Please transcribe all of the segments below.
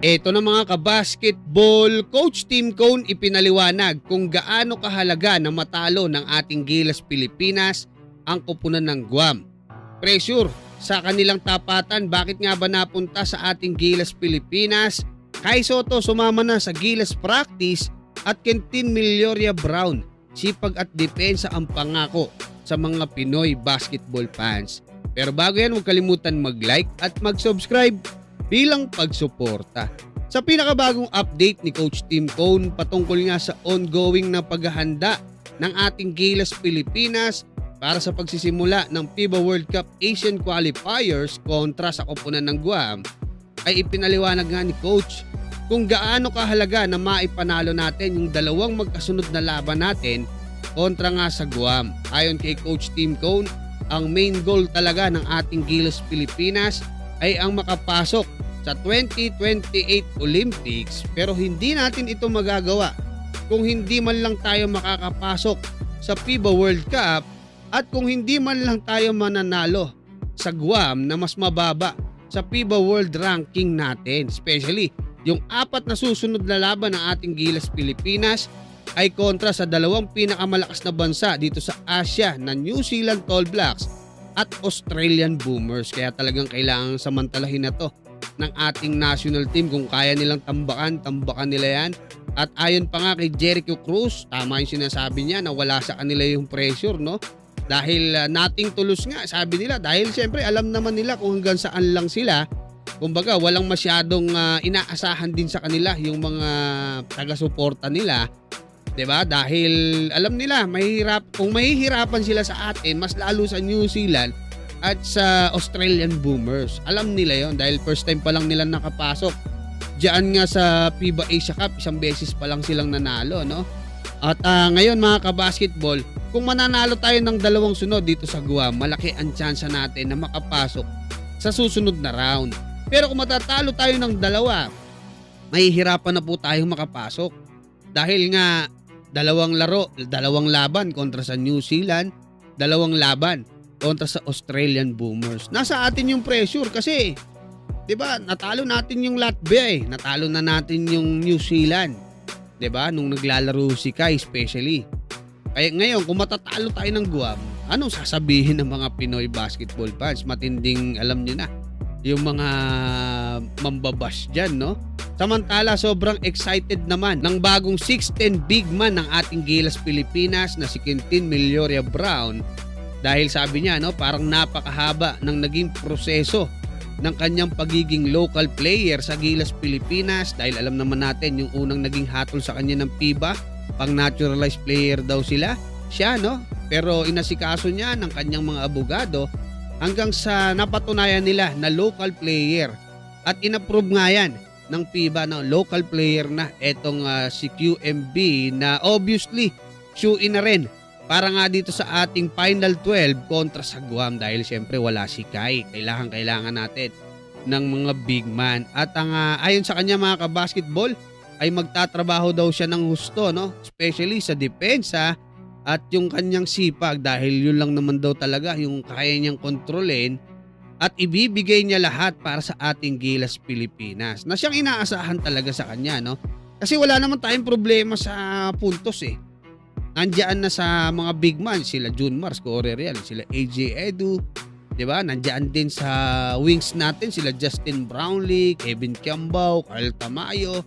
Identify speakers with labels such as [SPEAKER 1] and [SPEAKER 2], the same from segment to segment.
[SPEAKER 1] Ito na mga kabasketball, Coach Tim Cone ipinaliwanag kung gaano kahalaga na matalo ng ating Gilas Pilipinas ang kupunan ng Guam. Pressure sa kanilang tapatan, bakit nga ba napunta sa ating Gilas Pilipinas? Kai Soto sumama na sa Gilas practice at Kentin Milloria Brown. Sipag at depensa ang pangako sa mga Pinoy basketball fans. Pero bago yan, huwag kalimutan mag-like at mag-subscribe bilang pagsuporta. Sa pinakabagong update ni Coach Tim Cone patungkol nga sa ongoing na paghahanda ng ating Gilas Pilipinas para sa pagsisimula ng FIBA World Cup Asian Qualifiers kontra sa koponan ng Guam, ay ipinaliwanag nga ni Coach kung gaano kahalaga na maipanalo natin yung dalawang magkasunod na laban natin kontra nga sa Guam. Ayon kay Coach Tim Cone, ang main goal talaga ng ating Gilas Pilipinas ay ang makapasok sa 2028 Olympics pero hindi natin ito magagawa kung hindi man lang tayo makakapasok sa FIBA World Cup at kung hindi man lang tayo mananalo sa Guam na mas mababa sa FIBA World Ranking natin. Especially yung apat na susunod na laban ng ating Gilas Pilipinas ay kontra sa dalawang pinakamalakas na bansa dito sa Asia na New Zealand Tall Blacks at Australian Boomers. Kaya talagang kailangan samantalahin na to ng ating national team kung kaya nilang tambakan, tambakan nila yan. At ayon pa nga kay Jericho Cruz, tama yung sinasabi niya na wala sa kanila yung pressure, no? Dahil uh, nating tulos nga, sabi nila. Dahil siyempre alam naman nila kung hanggang saan lang sila. Kumbaga, walang masyadong uh, inaasahan din sa kanila yung mga taga-suporta nila. 'di ba? Dahil alam nila, mahirap kung mahihirapan sila sa atin, mas lalo sa New Zealand at sa Australian Boomers. Alam nila 'yon dahil first time pa lang nila nakapasok. Diyan nga sa FIBA Asia Cup, isang beses pa lang silang nanalo, no? At uh, ngayon mga kabasketball, kung mananalo tayo ng dalawang sunod dito sa Guam, malaki ang tsansa natin na makapasok sa susunod na round. Pero kung matatalo tayo ng dalawa, mahihirapan na po tayong makapasok. Dahil nga dalawang laro, dalawang laban kontra sa New Zealand, dalawang laban kontra sa Australian Boomers. Nasa atin yung pressure kasi 'di ba? Natalo natin yung Latvia eh. Natalo na natin yung New Zealand. 'Di ba? Nung naglalaro si Kai especially. Kaya ngayon kung matatalo tayo ng Guam, anong sasabihin ng mga Pinoy basketball fans? Matinding alam niyo na yung mga mambabash dyan, no? Samantala, sobrang excited naman ng bagong 6'10 big man ng ating Gilas Pilipinas na si Quintin Milloria Brown dahil sabi niya, no, parang napakahaba ng naging proseso ng kanyang pagiging local player sa Gilas Pilipinas dahil alam naman natin yung unang naging hatol sa kanya ng FIBA, pang naturalized player daw sila. Siya, no? Pero inasikaso niya ng kanyang mga abogado hanggang sa napatunayan nila na local player at inapprove nga yan ng FIBA na local player na etong uh, si QMB na obviously shoe in na rin para nga dito sa ating final 12 kontra sa Guam dahil syempre wala si Kai. Kailangan kailangan natin ng mga big man. At ang uh, ayon sa kanya mga kabasketball ay magtatrabaho daw siya ng husto no, especially sa depensa at yung kanyang sipag dahil yun lang naman daw talaga yung kaya niyang kontrolin at ibibigay niya lahat para sa ating Gilas Pilipinas na siyang inaasahan talaga sa kanya no kasi wala naman tayong problema sa puntos eh nandiyan na sa mga big man sila June Mars scorer yan sila AJ Edu 'di ba nandiyan din sa wings natin sila Justin Brownlee Kevin Kiambao Carl Tamayo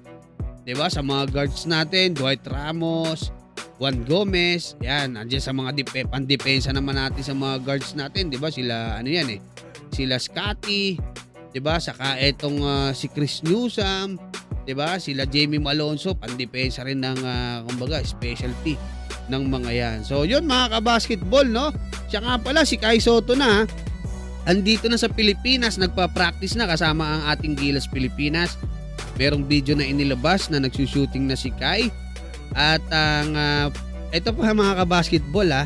[SPEAKER 1] 'di ba sa mga guards natin Dwight Ramos Juan Gomez yan nandiyan sa mga dep- pandepensa naman natin sa mga guards natin 'di ba sila ano yan eh sila Scotty, 'di ba? Saka etong uh, si Chris Newsom, 'di ba? Sila Jamie Malonzo, pandepensa rin ng uh, kumbaga specialty ng mga yan. So, 'yun mga ka-basketball, no? Siya nga pala si Kai Soto na andito na sa Pilipinas, nagpa-practice na kasama ang ating Gilas Pilipinas. Merong video na inilabas na nagsushooting na si Kai. At ang uh, ito pa mga ka-basketball ah,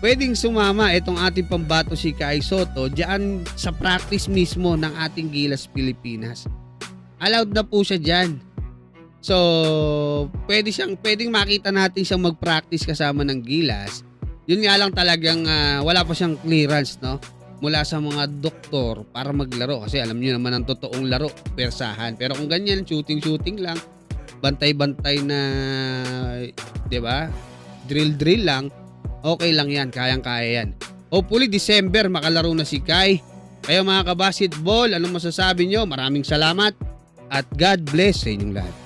[SPEAKER 1] pwedeng sumama itong ating pambato si Kai Soto diyan sa practice mismo ng ating Gilas Pilipinas. Allowed na po siya diyan. So, pwede siyang pwedeng makita natin siyang mag-practice kasama ng Gilas. Yun nga lang talagang uh, wala pa siyang clearance, no? mula sa mga doktor para maglaro kasi alam niyo naman ang totoong laro, persahan. Pero kung ganyan, shooting-shooting lang, bantay-bantay na, 'di ba? Drill-drill lang, okay lang 'yan, kayang-kaya 'yan. Hopefully December makalaro na si Kai. Kaya mga kabasketball, anong masasabi nyo? Maraming salamat at God bless sa inyong lahat.